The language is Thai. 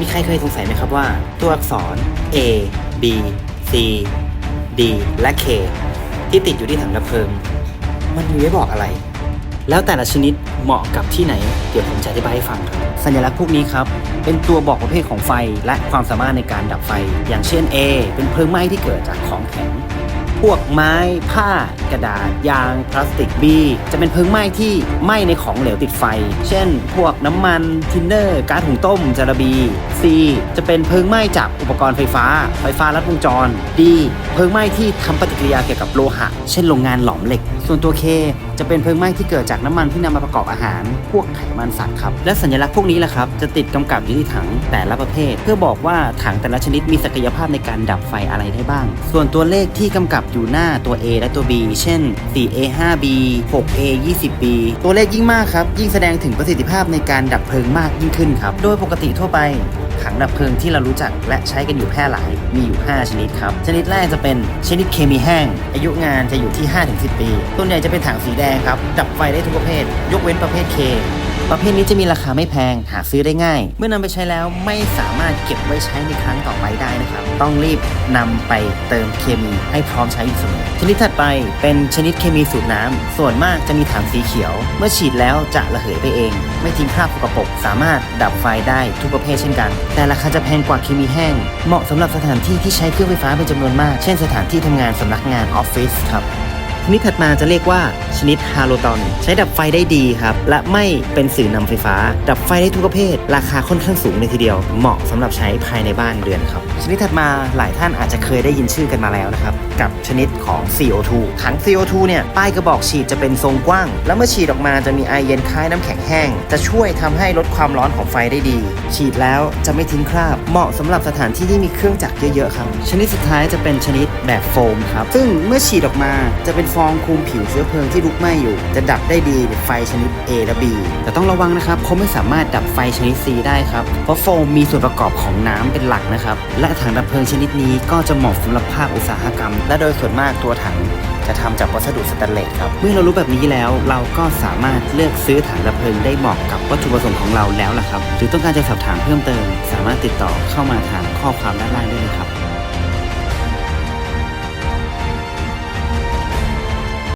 มีใครเคยสงสัยไหมครับว่า ตัวอักษร A B C D และ K ที่ติดอยู่ที่ถังดับเพลิง มันมีไว้บอกอะไร แล้วแต่ละชนิดเหมาะกับที่ไหน เดี๋ยวผมจะอธิบายให้ฟังครับ สัญลักษณ์พวกนี้ครับ เป็นตัวบอกประเภทของไฟและความสามารถในการดับไฟ อย่างเช่น A เป็นเพลิงไหม้ที่เกิดจากของแข็ง พวกไม้ ผ้ากระดาษ ยาง พลาสติก B จะเป็นเพลิงไหม้ที่ไหม้ในของเหลวติดไฟ เช่น พวกน้ำมัน ทินเนอร์ ก๊าซหุงต้มจาระบี C จะเป็นเพลิงไหม้จากอุปกรณ์ไฟฟ้า ไฟฟ้าลัดวงจร D เพลิงไหม้ที่ทำปฏิกิริยาเกี่ยวกับโลหะ เช่นโรงงานหลอมเหล็ก ส่วนตัว K จะเป็นเพลิงไหม้ที่เกิดจากน้ำมันที่นำมาประกอบอาหาร พวกไขมันสัตว์ครับ และสัญลักษณ์พวกนี้แหละครับ จะติดกำกับอยู่ที่ถังแต่ละประเภท เพื่อบอกว่าถังแต่ละชนิดมีศักยภาพในการดับไฟอะไรได้บ้าง ส่วนตัวเลขที่กำกับอยู่หน้าตัว A และตัว B เช่น 4A 5B 6A 20B ตัวเลขยิ่งมากครับ ยิ่งแสดงถึงประสิทธิภาพในการดับเพลิงมากยิ่งขึ้นครับ โดยปกติทั่วไป ถังดับเพลิงที่เรารู้จักและใช้กันอยู่แพร่หลายมีอยู่ 5 ชนิดครับ ชนิดแรกจะเป็นชนิดเคมีแห้ง อายุงานจะอยู่ที่ 5-10 ปี ต้นใหญ่จะเป็นถังสีแดงครับ ดับไฟได้ทุกประเภท ยกเว้นประเภทเค ประเภทนี้จะมีราคาไม่แพงหาซื้อได้ง่าย เมื่อนำไปใช้แล้วไม่สามารถเก็บไว้ใช้ในครั้งต่อไปได้นะครับ ต้องรีบนำไปเติมเคมีให้พร้อมใช้อยู่เสมอชนิดถัดไปเป็นชนิดเคมีสูบน้ำส่วนมากจะมีถังสีเขียว เมื่อฉีดแล้วจะระเหยไปเอง ไม่ทิ้งคราบสกปรกสามารถดับไฟได้ทุกประเภทเช่นกัน แต่ราคาจะแพงกว่าเคมีแห้ง เหมาะสำหรับสถานที่ที่ใช้เครื่องไฟฟ้าเป็นจำนวนมาก เช่นสถานที่ทำงานสำนักงานออฟฟิศครับ ชนิดถัดมาจะเรียกว่าชนิดฮาโลตอน ใช้ดับไฟได้ดีครับ และไม่เป็นสื่อนำไฟฟ้า ดับไฟได้ทุกประเภท ราคาค่อนข้างสูงเลยทีเดียว เหมาะสำหรับใช้ภายในบ้านเรือนครับ ชนิดถัดมาหลายท่านอาจจะเคยได้ยินชื่อกันมาแล้วนะครับ กับชนิดของ CO2 ถัง CO2 เนี่ยป้ายกระบอกฉีดจะเป็นทรงกว้าง แล้วเมื่อฉีดออกมาจะมีไอเย็นคล้ายน้ำแข็งแห้ง จะช่วยทำให้ลดความร้อนของไฟได้ดี ฉีดแล้วจะไม่ทิ้งคราบ เหมาะสำหรับสถานที่ที่มีเครื่องจักรเยอะๆครับ ชนิดสุดท้ายจะเป็นชนิดแบบโฟมครับ ซึ่งเมื่อฉีดออกมาจะเป็นฟองคลุมผิวเชื้อเพลิงที่ลุกไหม้อยู่ จะดับได้ดีไฟชนิด A และ B แต่ต้องระวังนะครับเขาไม่สามารถดับไฟชนิด C ได้ครับ เพราะโฟมมีส่วนประกอบของน้ำเป็นหลักนะครับ และถังดับเพลิงชนิดนี้ก็จะเหมาะสำหรับภาคอุตสาหกรรม และโดยส่วนมากตัวถังจะทำจากวัสดุสแตนเลสครับ เมื่อเรารู้แบบนี้แล้วเราก็สามารถเลือกซื้อถังดับเพลิงได้เหมาะกับวัตถุประสงค์ของเราแล้วล่ะครับ หรือต้องการจะสอบถามเพิ่มเติม สามารถติดต่อเข้ามาทางข้อความด้านล่างได้เลยครับ